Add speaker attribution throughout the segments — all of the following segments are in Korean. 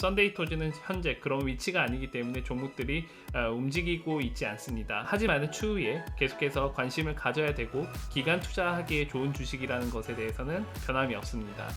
Speaker 1: 썬데이 토즈는 현재 그런 위치가 아니기 때문에 종목들이 어, 움직이고 있지 않습니다. 하지만 추후에 계속해서 관심을 가져야 되고 기간 투자하기에 좋은 주식이라는 것에 대해서는 변함이 없습니다.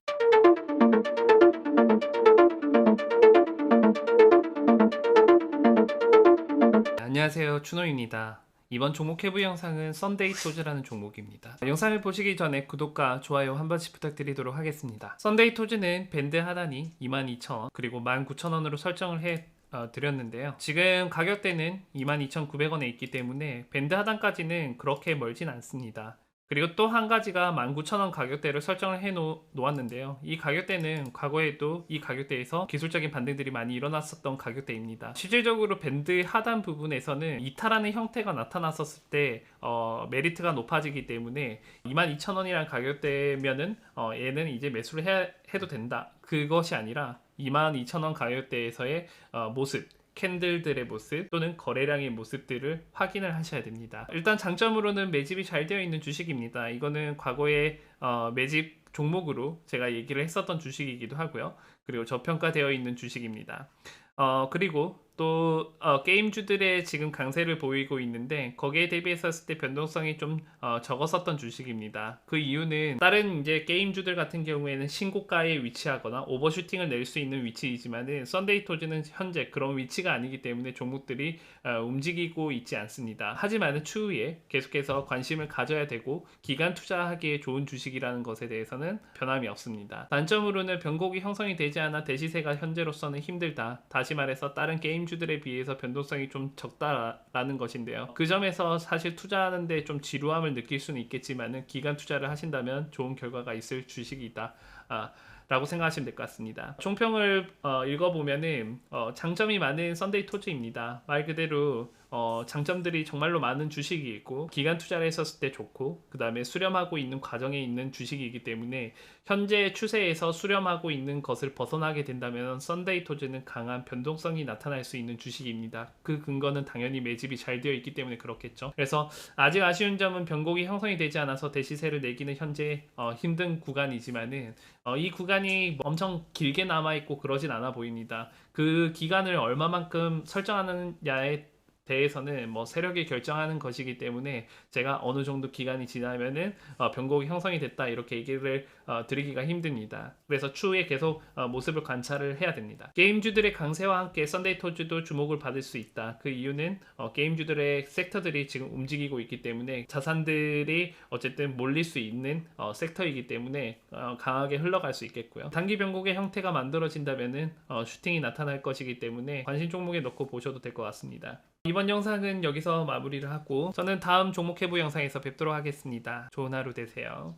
Speaker 1: 안녕하세요 추노입니다. 이번 종목 해부 영상은 썬데이 토즈라는 종목입니다. 영상을 보시기 전에 구독과 좋아요 한 번씩 부탁드리도록 하겠습니다. 썬데이 토즈는 밴드 하단이 22,000원 그리고 19,000원으로 설정을 해 어, 드렸는데요. 지금 가격대는 22,900원에 있기 때문에 밴드 하단까지는 그렇게 멀진 않습니다. 그리고 또 한 가지가 19,000원 가격대를 설정을 해 놓, 놓았는데요. 이 가격대는 과거에도 이 가격대에서 기술적인 반등들이 많이 일어났었던 가격대입니다. 실질적으로 밴드 하단 부분에서는 이탈하는 형태가 나타났었을 때 어, 메리트가 높아지기 때문에 22,000원이라는 가격대면은 어, 얘는 이제 매수를 해, 해도 된다. 그것이 아니라 22,000원 가격대에서의 어, 모습 캔들들의 모습 또는 거래량의 모습들을 확인을 하셔야 됩니다. 일단 장점으로는 매집이 잘 되어 있는 주식입니다. 이거는 과거에 어, 매집 종목으로 제가 얘기를 했었던 주식이기도 하고요. 그리고 저평가되어 있는 주식입니다. 어, 그리고 또 어, 게임주들의 지금 강세를 보이고 있는데 거기에 대비했었을 때 변동성이 좀 어, 적었었던 주식입니다. 그 이유는 다른 이제 게임주들 같은 경우에는 신고가에 위치하거나 오버슈팅을 낼 수 있는 위치이지만은 썬데이 토즈는 현재 그런 위치가 아니기 때문에 종목들이 어, 움직이고 있지 않습니다. 하지만 추후에 계속해서 관심을 가져야 되고 기간 투자하기에 좋은 주식이라는 것에 대해서는 변함이 없습니다. 단점으로는 변곡이 형성이 되지 않아 대시세가 현재로서는 힘들다. 다시 말해서 다른 게임 게임주들에 비해서 변동성이 좀 적다라는 것인데요. 그 점에서 사실 투자하는데 좀 지루함을 느낄 수는 있겠지만은 기간 투자를 하신다면 좋은 결과가 있을 주식이다. 아, 라고 생각하시면 될 것 같습니다. 총평을 어, 읽어보면은 어, 장점이 많은 썬데이 토즈입니다. 말 그대로 어, 장점들이 정말로 많은 주식이 있고 기간 투자를 했었을 때 좋고 그 다음에 수렴하고 있는 과정에 있는 주식이기 때문에 현재 추세에서 수렴하고 있는 것을 벗어나게 된다면 썬데이 토즈는 강한 변동성이 나타날 수 있는 주식입니다. 그 근거는 당연히 매집이 잘 되어 있기 때문에 그렇겠죠. 그래서 아직 아쉬운 점은 변곡이 형성이 되지 않아서 대시세를 내기는 현재 어, 힘든 구간이지만은 어, 이 구 간이 엄청 길게 남아 있고 그러진 않아 보입니다. 그 기간을 얼마만큼 설정하느냐에 대해서는 뭐 세력이 결정하는 것이기 때문에 제가 어느 정도 기간이 지나면은 어, 변곡이 형성이 됐다 이렇게 얘기를 어, 드리기가 힘듭니다. 그래서 추후에 계속 어, 모습을 관찰을 해야 됩니다. 게임주들의 강세와 함께 썬데이 토즈도 주목을 받을 수 있다. 그 이유는 어, 게임주들의 섹터들이 지금 움직이고 있기 때문에 자산들이 어쨌든 몰릴 수 있는 어, 섹터이기 때문에 어, 강하게 흘러갈 수 있겠고요. 단기 변곡의 형태가 만들어진다면은 어, 슈팅이 나타날 것이기 때문에 관심 종목에 넣고 보셔도 될 것 같습니다. 이번 영상은 여기서 마무리를 하고 저는 다음 종목 해부 영상에서 뵙도록 하겠습니다. 좋은 하루 되세요.